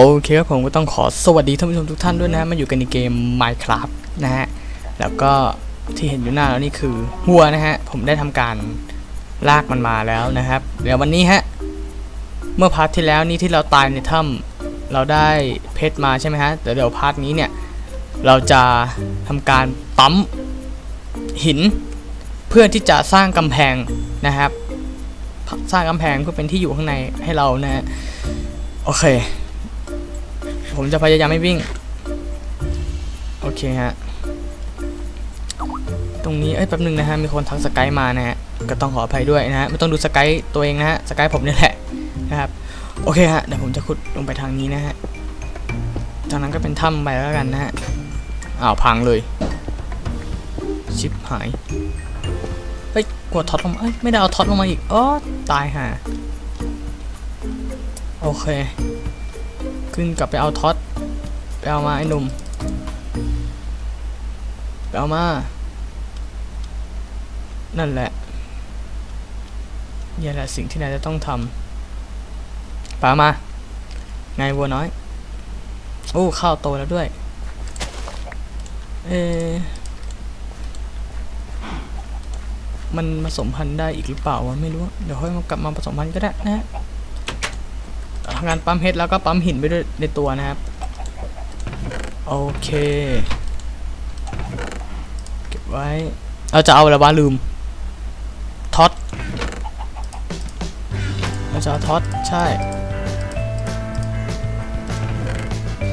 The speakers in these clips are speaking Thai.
โอเคครับผมก็ต้องขอสวัสดีท่านผู้ชมทุกท่านด้วยนะมาอยู่กันในเกม Minecraft นะฮะ แล้วก็ที่เห็นอยู่หน้าเรานี่คือวัวนะฮะ ผมได้ทำการลากมันมาแล้วนะครับ เดี๋ยววันนี้ฮะ เมื่อพาร์ทที่แล้วนี่ที่เราตายในถ้ำเราได้เพชรมาใช่ไหมฮะ แต่เดี๋ยวพาร์ทนี้เนี่ย เราจะทำการปั๊มหิน เพื่อที่จะสร้างกำแพงนะครับ สร้างกำแพงเพื่อเป็นที่อยู่ข้างในให้เรานะฮะ โอเค ผมจะพยายามไม่วิ่ง โอเคฮะ ตรงนี้ เอ้ย แป๊บนึงนะฮะ มีคนทักสกายมานะฮะ ก็ต้องขออภัยด้วยนะฮะ ไม่ต้องดูสกายตัวเองนะฮะ สกายผมนี่แหละนะครับ โอเคฮะ เดี๋ยวผมจะขุดลงไปทางนี้นะฮะ ทางนั้นก็เป็นถ้ำไปแล้วกันนะฮะ อ้าวพังเลย ชิปหาย เฮ้ย กดท็อตลงมาเอ้ย ไม่ได้เอาท็อตลงมาอีก อ๋อ ตายห่าโอเค ขึ้นกลับไปเอาท็อตไปเอามาไอ้หนุ่มไปเอามา นั่นแหละนี่แหละสิ่งที่นายจะต้องทำปเอามา ไงวัวน้อย โอ้ข้าวโตแล้วด้วย เอมันผสมพันธุ์ได้อีกหรือเปล่าวะไม่รู้ เดี๋ยวค่อยมากลับมาผสมพันธุ์ก็ได้นะฮะ ทำงานปั๊มเฮดแล้วก็ปั๊มหินไปด้วยในตัวนะครับ โอเค เก็บไว้ เราจะเอาอะไรวะลืม ท็อต เราจะเอาท็อต ใช่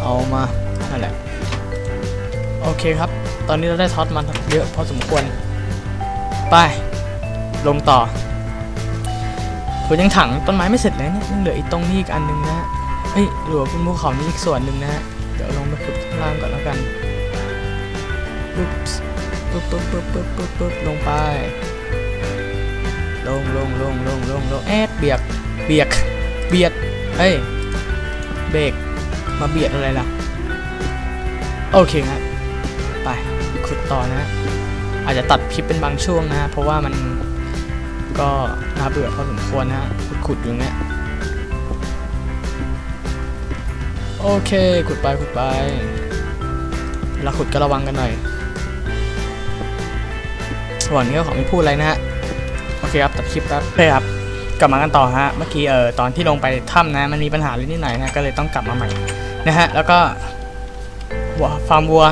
เอามา นั่นแหละ โอเคครับ ตอนนี้เราได้ท็อตมาเยอะพอสมควร ไป ลงต่อ ผมยังถังต้นไม้ไม่เสร็จเลยเนี่ยยังเหลืออีกตรงนี้อีกอันหนึงนะฮะเฮ้ยหลือเป็นภูเขานี้อีกส่วนหนึ่งนะฮะเดี๋ยวลงไปขุดข้างล่างก่อนแล้วกันปึ๊บปึ๊บปึ๊บปึ๊บปึ๊บปึ๊บปึ๊บลงไป ลงลงลงลงลงลงแอดเบียกเบียกเบียดเฮ้ยเบรกมาเบียดอะไรล่ะโอเคครับไปขุดต่อนะฮะอาจจะตัดคลิปเป็นบางช่วงนะเพราะว่ามันก็ น่าเบื่อพอสมควรนะฮะขุดอยู่เนี้ยโอเค ขุดไปขุดไปเวลาขุดก็ระวังกันหน่อยส่วนนี้ก็ขอไม่พูดอะไรนะฮะ โอเคครับตัดคลิปแป๊บโอเคครับ กลับมากันต่อฮะ เมื่อกี้เออตอนที่ลงไปถ้ำนะ มันมีปัญหาเล็กนิดหน่อยนะ ก็เลยต้องกลับมาใหม่นะฮะ แล้วก็วัวฟาร์มวัว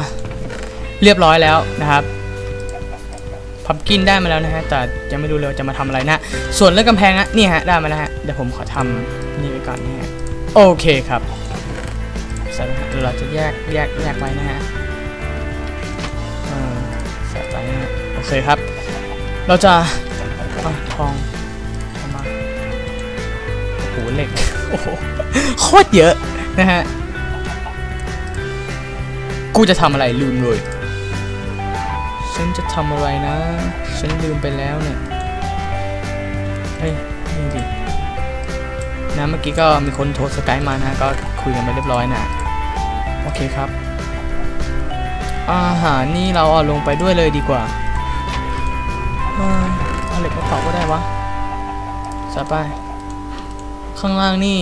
เรียบร้อยแล้วนะครับ พัมกินได้มาแล้วนะฮะแต่ยังไม่รู้เลยจะมาทำอะไรนะส่วนเรื่องกำแพงอะนี่ฮะได้มาแล้วฮะเดี๋ยวผมขอทำนี่ไว้ก่อนนะฮะโอเคครับใส่ไปฮะเดี๋ยวเราจะแยกแยกแยกไว้นะฮะอ่าใส่ไปนะฮะโอเคครับ เราจะเอาทองเอามาโอ้โหเหล็กโอ้โหโคตรเยอะนะฮะกูจะทำอะไรลืมเลย ฉันจะทำอะไรนะ ฉันลืมไปแล้วเนี่ย เฮ้ยนี่ดินะเมื่อกี้ก็มีคนโทรสกายมานะ ก็คุยกันไปเรียบร้อยนะ โอเคครับ อาหารนี่เราเอาลงไปด้วยเลยดีกว่าเอาเหล็กมาเผาก็ได้วะส่ไปข้างล่างนี่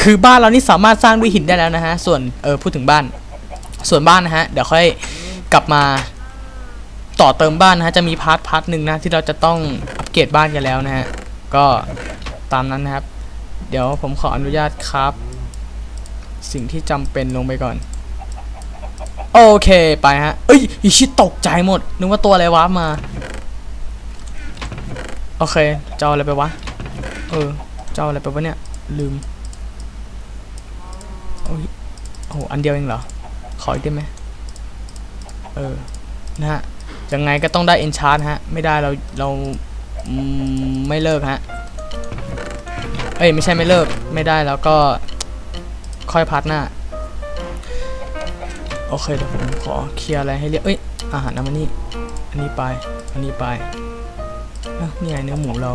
คือบ้านเรานี่สามารถสร้างด้วยหินได้แล้วนะฮะ ส่วนเออพูดถึงบ้าน ส่วนบ้านนะฮะ เดี๋ยวค่อย กลับมาต่อเติมบ้านนะฮะจะมีพาร์ทพาร์ทหนึ่งนะที่เราจะต้องอัปเกรดบ้านกันแล้วนะฮะก็ตามนั้นนะครับ เดี๋ยวผมขออนุญาตครับ สิ่งที่จำเป็นลงไปก่อน โอเคไปฮะ เอ้ยอีชิตกใจหมด นึกว่าตัวอะไรวะมา โอเคจะเอาอะไรไปวะ เออจะเอาอะไรไปวะเนี่ย ลืมโอ้ยโอ้โหอันเดียวเองเหรอ ขออีกได้ไหม เออนะฮะยังไงก็ต้องได้ enchant ฮะ ไม่ได้เราเราไม่เลิกฮะ เอ้ยไม่ใช่ไม่เลิกไม่ได้แล้วก็ค่อยพัดหน้า โอเคเดี๋ยวผมขอเคลียร์อะไรให้เรียบเอ้ยอาหารน้ำมันนี่อันนี้ไป อันนี้ไปนี่ไงเนื้อหมูเรา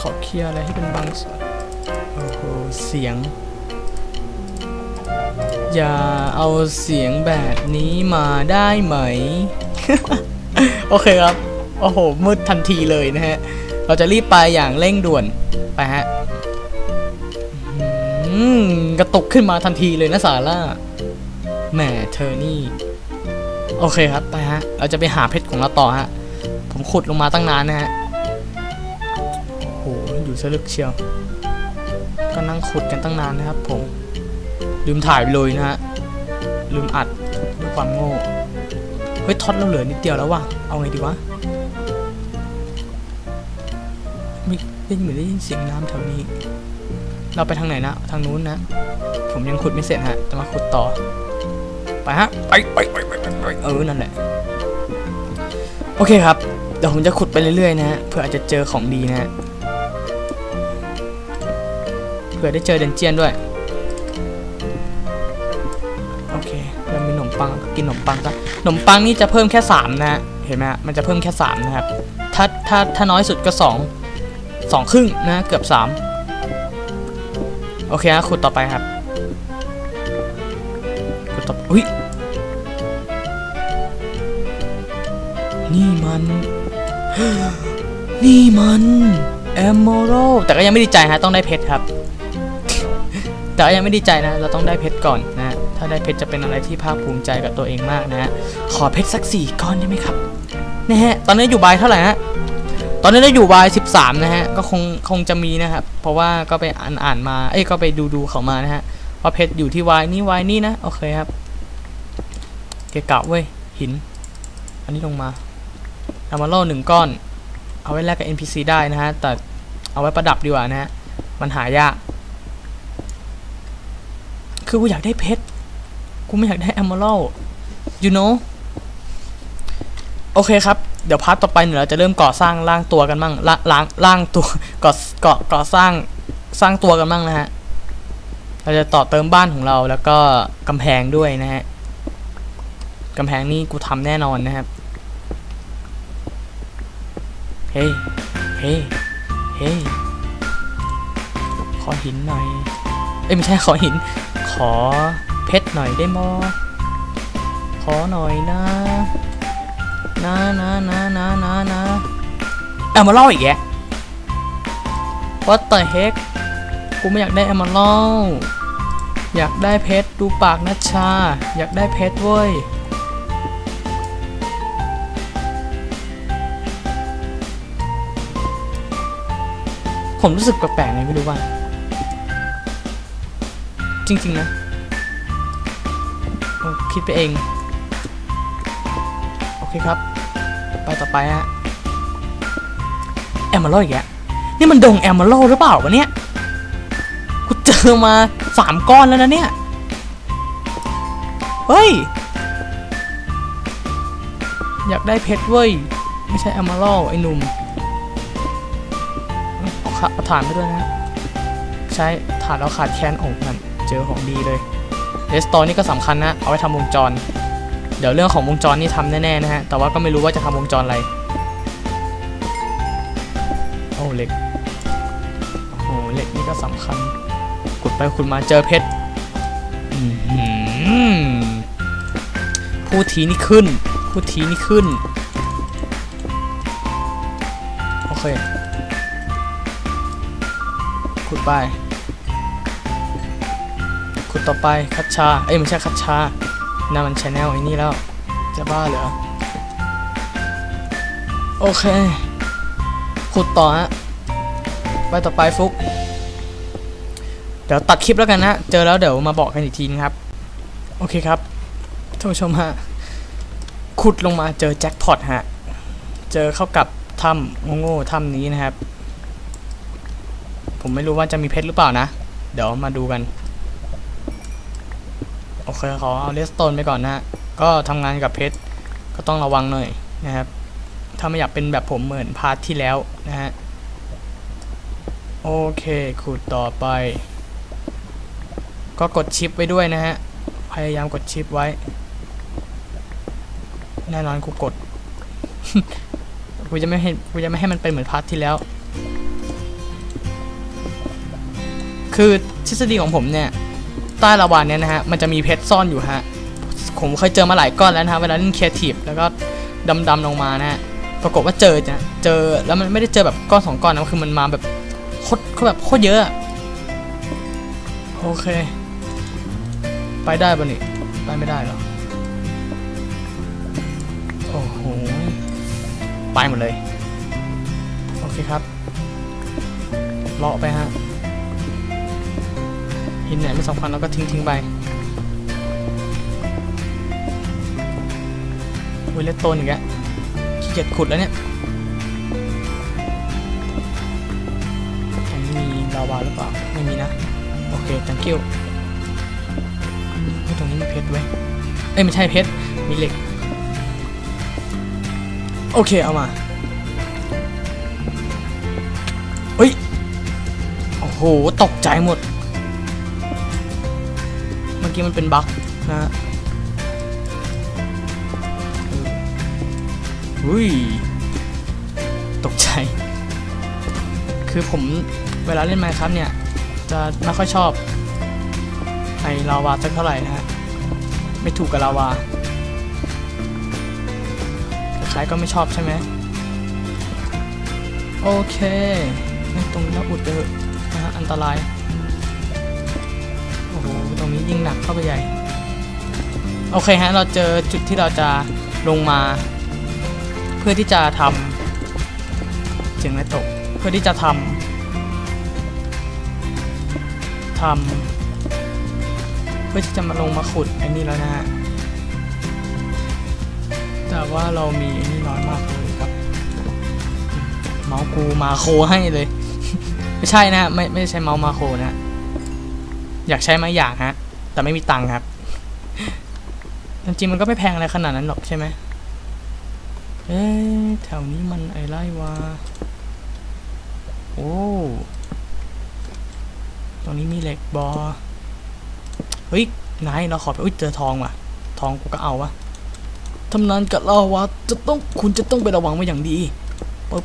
ขอเคลียร์อะไรให้เป็นบางส่วนโอ้โหเสียง อย่าเอาเสียงแบบนี้มาได้ไหม โอเคครับ โอ้โห มืดทันทีเลยนะฮะ เราจะรีบไปอย่างเร่งด่วน ไปฮะมกระตุกขึ้นมาทันทีเลยนะสาร่าแหมเธอนี่ โอเคครับไปฮะ เราจะไปหาเพชรของเราต่อฮะ ผมขุดลงมาตั้งนานนะฮะ โอ้โห อยู่ซะลึกเชียว ก็นั่งขุดกันตั้งนานนะครับผม ลืมถ่ายไปเลยนะฮะ ลืมอัดด้วยความโง่ เฮ้ยท็อตเราเหลือนิดเดียวแล้วว่ะ เอาไงดีวะไม่ได้ยินเหมือนได้ยินเสียงน้ำแถวนี้ เราไปทางไหนนะ ทางนู้นนะ ผมยังขุดไม่เสร็จฮะจะมาขุดต่อ ไปฮะ ไปไปไปไปไปเออ นั่นแหละ โอเคครับ เดี๋ยวผมจะขุดไปเรื่อยๆนะฮะ เพื่ออาจจะเจอของดีนะฮะ เผื่อได้เจอเดนเจียนด้วย ปังกินขนมปังกันขนมปังนี่จะเพิ่มแค่ 3นะฮะเห็นไหมมันจะเพิ่มแค่ 3 นะครับ ถ้าถ้าถ้าน้อยสุดก็ 2 2 ครึ่งนะเกือบ 3 โอเคฮะขุดต่อไปครับขุดต่ออุ้ยนี่มัน นี่มันแอมโมโรแต่ก็ยังไม่ดีใจฮะต้องได้เพชรครับ แต่ก็ยังไม่ดีใจนะ เราต้องได้เพชรก่อน ได้เพชรจะเป็นอะไรที่ภาคภูมิใจกับตัวเองมากนะฮะขอเพชรสักสี่ก้อนได้ไหมครับนะฮะตอนนี้อยู่ใบเท่าไหร่ฮะตอนนี้เราอยู่ใบสิบสามนะฮะ ก็คงคงจะมีนะครับ เพราะว่าก็ไปอ่านอ่านมา เอ้ย ก็ไปดูดูเขามานะฮะว่าเพชรอยู่ที่วายนี่วายนี่นะ โอเคครับ เกะกะเว้ย หิน อันนี้ลงมาเอามาโล่หนึ่งก้อน เอาไว้แลกกับ NPC ได้นะฮะ แต่เอาไว้ประดับดีกว่านะฮะ มันหายาก คือกูอยากได้เพชร กูไม่อยากได้ emerald you know โอเคครับ เดี๋ยวพาร์ทต่อไปเนี่ยเราจะเริ่มก่อสร้างร่างตัวกันบ้างละล้างร่างตัวก่อก่อก่อสร้างสร้างตัวกันบ้างนะฮะ เราจะต่อเติมบ้านของเราแล้วก็กำแพงด้วยนะฮะกำแพงนี่กูทำแน่นอนนะครับ เฮ้ เฮ้ เฮ้ ขอหินหน่อย เอ้ยไม่ใช่ขอหิน ขอ เพชรหน่อยได้มอ ขอหน่อยนะ นะนะนะนะนะนะเอามาล่าอีกแก What the heck กูไม่อยากได้แอมมาล่าอยากได้เพชรดูปากนะชา อยากได้เพชรเว้ยผมรู้สึกแปลกๆไงไม่รู้ว่า จริง ๆ นะ คิดไปเอง โอเคครับ ไปต่อไปฮะแอมเมอรัลอีกแล้วนี่มันดงแอมเมอรัลหรือเปล่าวะเนี่ยกูเจอมาสามก้อนแล้วนะเนี่ย เฮ้ย อยากได้เพชรเว้ย ไม่ใช่แอมเมอรัลไอ้หนุ่มเอาขาเอาถ่านไปด้วยนะ ใช้ถ่านแล้วขาดแคลนอ้มัน เจอของดีเลย เรสตอร์นี่ก็สำคัญนะ เอาไว้ทำวงจร เดี๋ยวเรื่องของวงจรนี่ทำแน่ๆนะฮะ แต่ว่าก็ไม่รู้ว่าจะทำวงจรอะไร โอ้เหล็ก โอ้โหเหล็กนี่ก็สำคัญ ขุดไปขุดมาเจอเพชรอื้อหือพูดทีนี่ขึ้นพูดทีนี่ขึ้น โอเค ขุดไป ขุดต่อไปคัชชา เอ้ยไม่ใช่คัชชานั่นมันชแนลไอ้นี่แล้ว จะบ้าเหรอ โอเค ขุดต่อฮะ ไปต่อไปฟุก เดี๋ยวตัดคลิปแล้วกันนะ เจอแล้วเดี๋ยวมาบอกกันอีกทีนะครับ โอเคครับท่านผู้ชมฮะ ขุดลงมาเจอแจ็คพอตฮะ เจอเข้ากับถ้ำโง่ๆถ้ำนี้นะครับ ผมไม่รู้ว่าจะมีเพชรหรือเปล่านะ เดี๋ยวมาดูกัน โอเคขอเอาเลสโตนไปก่อนนะฮะก็ทำงานกับเพชรก็ต้องระวังหน่อยนะครับ ถ้าไม่อยากเป็นแบบผมเหมือนพาร์ทที่แล้วนะฮะโอเคขุดต่อไป ก็กดชิปไว้ด้วยนะฮะ พยายามกดชิปไว้ แน่นอนกูกด กูจะไม่ให้กูจะไม่ให้มันเป็นเหมือนพาร์ทที่แล้ว คือทฤษฎีของผมเนี่ย ใต้ระวานเนี่ยนะฮะมันจะมีเพชรซ่อนอยู่ฮะผมเคยเจอมาหลายก้อนแล้วนะฮะเวลาเล่นครีเอทีฟแล้วก็ดำๆลงมานะฮะปรากฏว่าเจอจะเจอแล้วมันไม่ได้เจอแบบก้อนสองก้อนนะคือมันมาแบบโคตรโคตรแบบโคตรเยอะโอเค ไปได้ปะนี่ไปไม่ได้หรอโอ้โหไปหมดเลย โอเคครับเลาะไปฮะ หินไหนไม่สำคัญเราก็ทิ้งทิ้งไปวิเลตโตนอีกแล้วขี้เกียจขุดแล้วเนี่ยตรงนี้มีลาวาหรือเปล่า ไม่มีนะ โอเค thank you เฮ้ยตรงนี้มีเพชรไว้เอ้ยไม่ใช่เพชร มีเหล็ก โอเค เอามาเฮ้ย โอ้โห ตกใจหมด กี้มันเป็นบั๊กนะฮะอุ้ยตกใจ คือผมเวลาเล่นไมครับเนี่ย จะไม่ค่อยชอบไอลาวาสักเท่าไหร่นะฮะ ไม่ถูกกับลาวาคล้ายๆก็ไม่ชอบใช่ไหมโอเคไม่ตรงนี้อุดไปเถอะนะฮะอันตรายโอ้โหตรงนี้ ยิ่งหนักเข้าไปใหญ่ โอเคฮะ เราเจอจุดที่เราจะลงมา เพื่อที่จะทำเสียงไม่ตก เพื่อที่จะทำทำเพื่อที่จะมาลงมาขุดไอ้นี่แล้วนะฮะแต่ว่าเรามีไอ้นี่น้อยมากเลยครับ เมาส์กูมาโคให้เลย ไม่ใช่นะฮะไม่ไม่ใช้เมาส์มาโคนะอยากใช้ไหมอยากฮะ แต่ไม่มีตังค์ครับจริงๆมันก็ไม่แพงอะไรขนาดนั้นหรอกใช่ไหมเอ๊ะแถวนี้มันไอไรวะโอ้ตรงนี้มีเหล็กบอเฮ้ยนายเราขอไปอุ้ยเจอทองว่ะ ทองกูก็เอาวะทำนานกับเราว่าจะต้องคุณจะต้องไประวังไว้อย่างดีปุ๊บ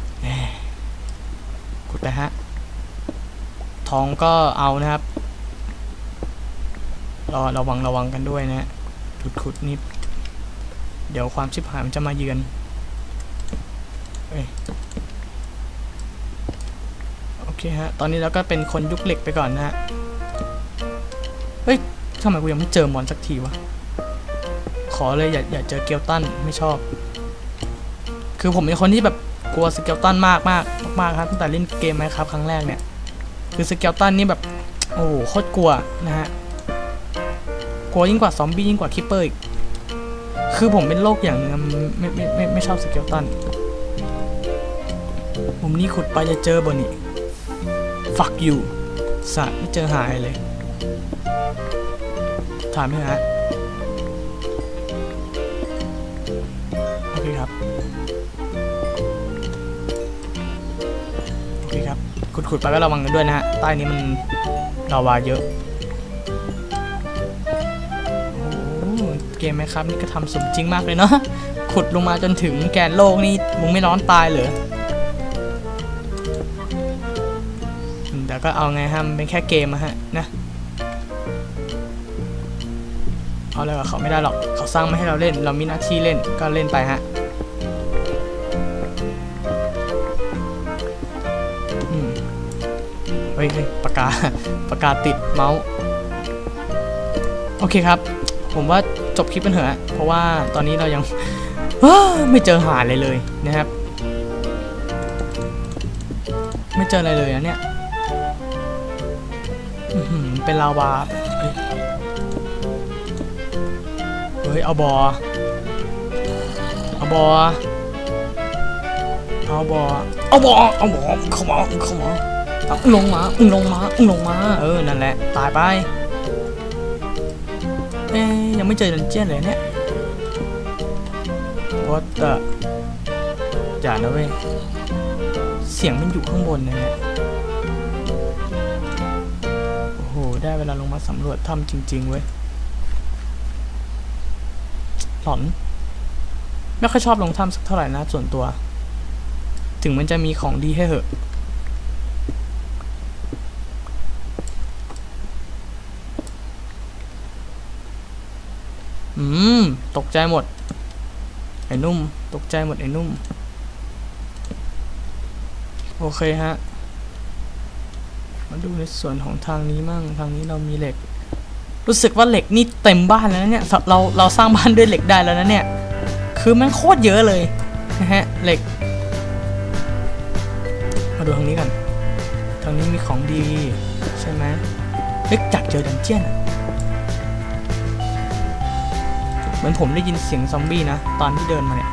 ขุดไปฮะ ทองก็เอานะครับ รอระวังระวังกันด้วยนะฮะขุดขุดนี่เดี๋ยวความชิบหายมันจะมาเยือนเอ้ยโอเคฮะ ตอนนี้เราก็เป็นคนยุคเหล็กไปก่อนนะฮะ เฮ้ยทำไมกูยังไม่เจอมอนสักทีวะ ขอเลยอย่าอย่าเจอเกลตันไม่ชอบ คือผมเป็นคนที่แบบกลัวสเกลตันมากมากมากครับตั้งแต่เล่นเกมไหมครับครั้งแรกเนี่ย คือสเกลตันนี่แบบ โอ้โหโคตรกลัวนะฮะ กลัวยิ่งกว่าซอมบี้ยิ่งกว่าคิปเปอร์อีก คือผมเป็นโรคอย่างนึงไม่ไม่ไม่ไม่ชอบสเกลตันมุมนี้ขุดไปจะเจอบนนี่ fuck you สัตว์ไม่เจอหายเลยถามไหมฮะโอเคครับโอเคครับขุดๆไปก็ระวังกันด้วยนะฮะใต้นี้มันลาวาเยอะ กมไหมครับนี่ก็ทำสมจริงมากเลยเนาะขุดลงมาจนถึงแกนโลกนี่มึงไม่ร้อนตายเหรอแต่ก็เอาไงฮะมันเป็นแค่เกมอะฮะนะเอาอะไรกับเขาไม่ได้หรอกเขาสร้างมาให้เราเล่น เรามีหน้าที่เล่นก็เล่นไปฮะอืมเฮ้ยเฮ้ยปากกาปากกาติดเมาส์ โอเคครับ ผมว่าจบคลิปกันเถอะเพราะว่าตอนนี้เรายังไม่เจอหาเลยเลยนะครับ ไม่เจออะไรเลยนะเนี่ยเป็นลาวาเฮ้ยเอาบอเอาบอเอาบอเอาบอเอาบอเข้ามาเข้ามาลงมาอึ้งลงมาอึ้งลงมา เออ นั่นแหละ ตายไป เอ๊ยยังไม่เจอดันเจียนเลยเนี่ย What the อย่านะเว้ย เสียงมันอยู่ข้างบนนะฮะโอ้โห ได้เวลาลงมาสำรวจถ้ำจริง ๆ เว้ย หลอน ไม่ค่อยชอบลงถ้ำสักเท่าไหร่นะส่วนตัว ถึงมันจะมีของดีให้เหอะ อืม ตก ใจหมด ไอ้นุ่ม ตกใจหมดไอ้นุ่ม โอเคฮะ มาดูในส่วนของทางนี้มั่ง ทางนี้เรามีเหล็ก รู้สึกว่าเหล็กนี่เต็มบ้านแล้วนะเนี่ย เราเราสร้างบ้านด้วยเหล็กได้แล้วนะเนี่ย คือมันโคตรเยอะเลยนะฮะ เหล็ก มาดูทางนี้กัน ทางนี้มีของดี ใช่ไหมเล็กจัดเจอดันเจียนอะ มือนผมได้ยินเสียงซอมบี้นะ ตอนที่เดินมาเนี่ย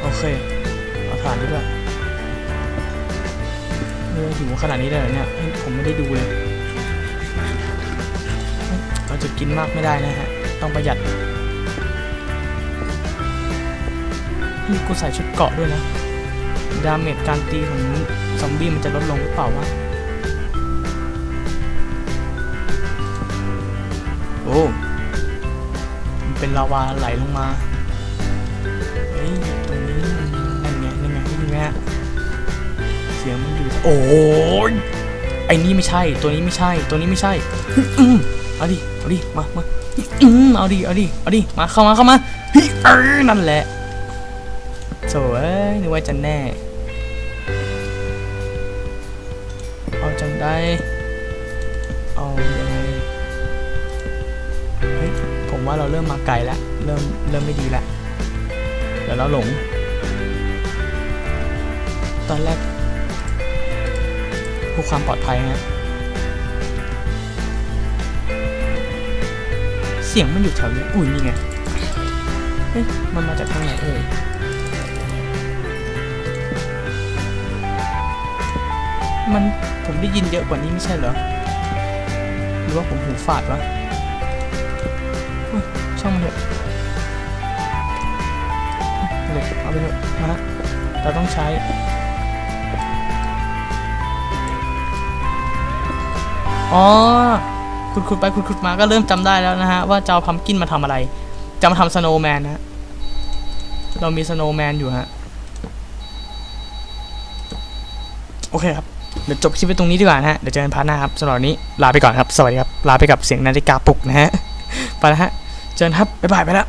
โอเค เอาถ่านด้วยด้วยเรือหิวขนาดนี้เลยเนี่ยเฮ้ผมไม่ได้ดูเลย เราจะกินมากไม่ได้นะฮะ ต้องประหยัดนี่กูใส่ชุดเกาะด้วยนะ ดาเมจการตีของซอมบี้มันจะลดลงหรือเปล่าวะ โอ้มันเป็นลาวาไหลลงมาเฮ้ยตรงนี้นั่นไงนั่นไงนี่ไงเสียงมันอยู่โอ้ยไอ้นี่ไม่ใช่ ตัวนี้ไม่ใช่ ตัวนี้ไม่ใช่อืมเอาดิเอาดิมามาอืมเอาดิเอาดิเอาดิมาเข้ามาเข้ามาเฮ้ยเออนั่นแหละโถ่เอ้ยนึกว่าจะแน่เอาจังได้เอายัง ผมว่าเราเริ่มมาไกลแล้ว เริ่มเริ่มไม่ดีแล้วเดี๋ยวเราหลง ตอนแรกเพื่อความปลอดภัยฮะเสียงมันอยู่แถวนี้ อุ้ยนี่ไงเฮ้ยมันมาจากทางไหนเอ่ยมันผมได้ยินเยอะกว่านี้ไม่ใช่เหรอ หรือว่าผมหูฝาดวะอุ๊ย ช่างมันเถอะเอาเลยเอาไปเถอะนะฮะเราต้องใช้อ๋อขุดขุดๆไปขุดขุดๆมาก็เริ่มจำได้แล้วนะฮะ ว่าจะเอาพัมกินมาทำอะไร จะมาทำสโนว์แมนนะเรามีสโนว์แมนอยู่ฮะ โอเคครับ เดี๋ยวจบคลิปไปตรงนี้ดีกว่านะฮะ เดี๋ยวเจอกันพาร์ทหน้าครับสำหรับวันนี้ ลาไปก่อนครับ สวัสดีครับ ลาไปกับเสียงนาฬิกาปลุกนะฮะ ไปแล้วฮะ เจอกันครับบ๊ายบายไปแล้ว